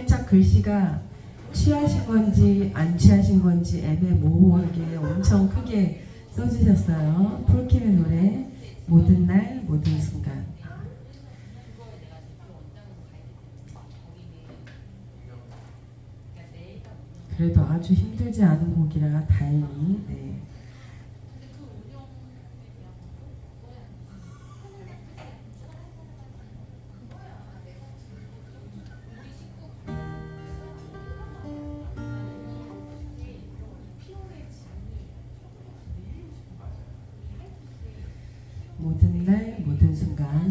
살짝 글씨가 취하신 건지 안 취하신 건지 애매모호하게 엄청 크게 써주셨어요. 폴킴의 노래 모든 날 모든 순간. 그래도 아주 힘들지 않은 곡이라 다행히 네.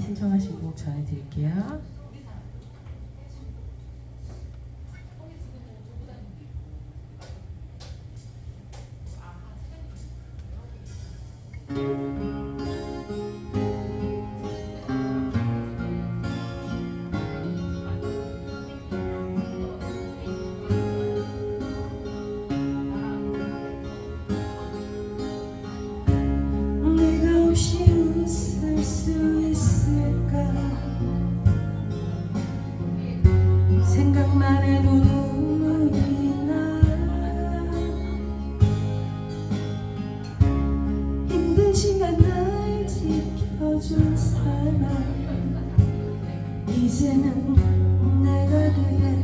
신청하신 곡 전해드릴게요. 있을까? 생각만 해도 눈물이 나. 힘든 시간 날 지켜준 사람. 이제는 내가 그대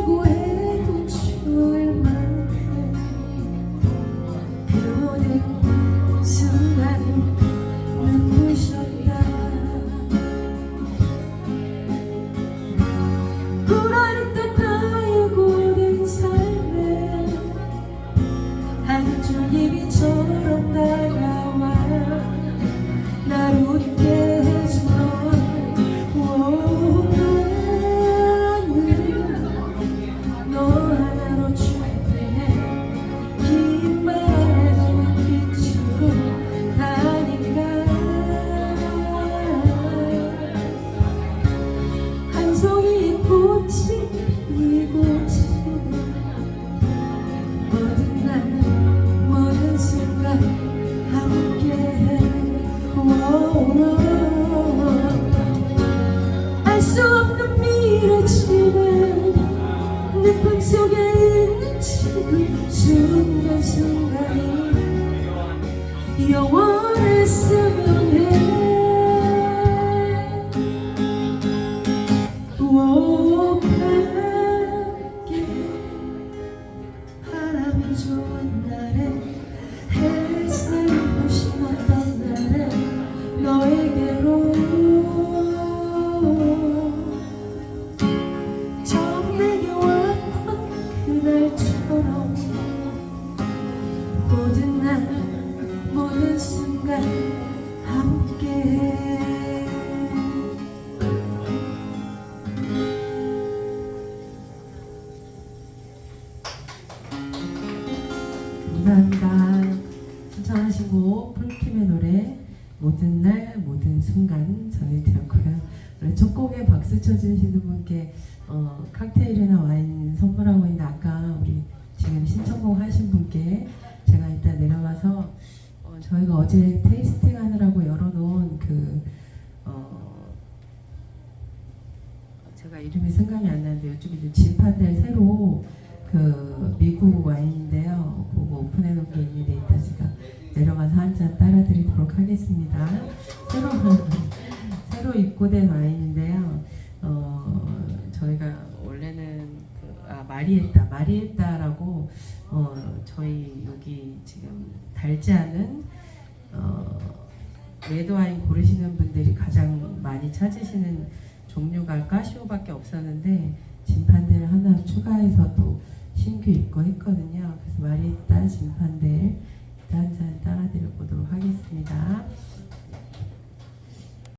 꿈이라고 해도 좋을 만큼 그 모든 순간을 눈부셨다. 불안했던 나의 고된 삶에 한 줄기비처 지금 순간순간이 영원했으면 해 감사합니다. 신청하신 곡 폴킴의 노래 모든 날 모든 순간 전해드렸고요. 원래 첫 곡에 박수 쳐주시는 분께 어, 칵테일이나 와인 선물하고 있는데 아까 우리 지금 신청곡 하신 분께 제가 이따 내려가서 어, 저희가 어제 테이스팅 하느라고 열어놓은 그 어, 제가 이름이 생각이 안 나는데 이제 진판될 새로 그 미국 와인 새로 입고된 와인인데요. 어, 저희가 원래는 그, 아 마리에따 마리에따라고 어, 저희 여기 지금 달지 않은 어, 레드 와인 고르시는 분들이 가장 많이 찾으시는 종류가 까시오밖에 없었는데 진판대를 하나 추가해서 또 신규 입고했거든요. 그래서 마리에따 진판대 한잔 따라드려 보도록 하겠습니다.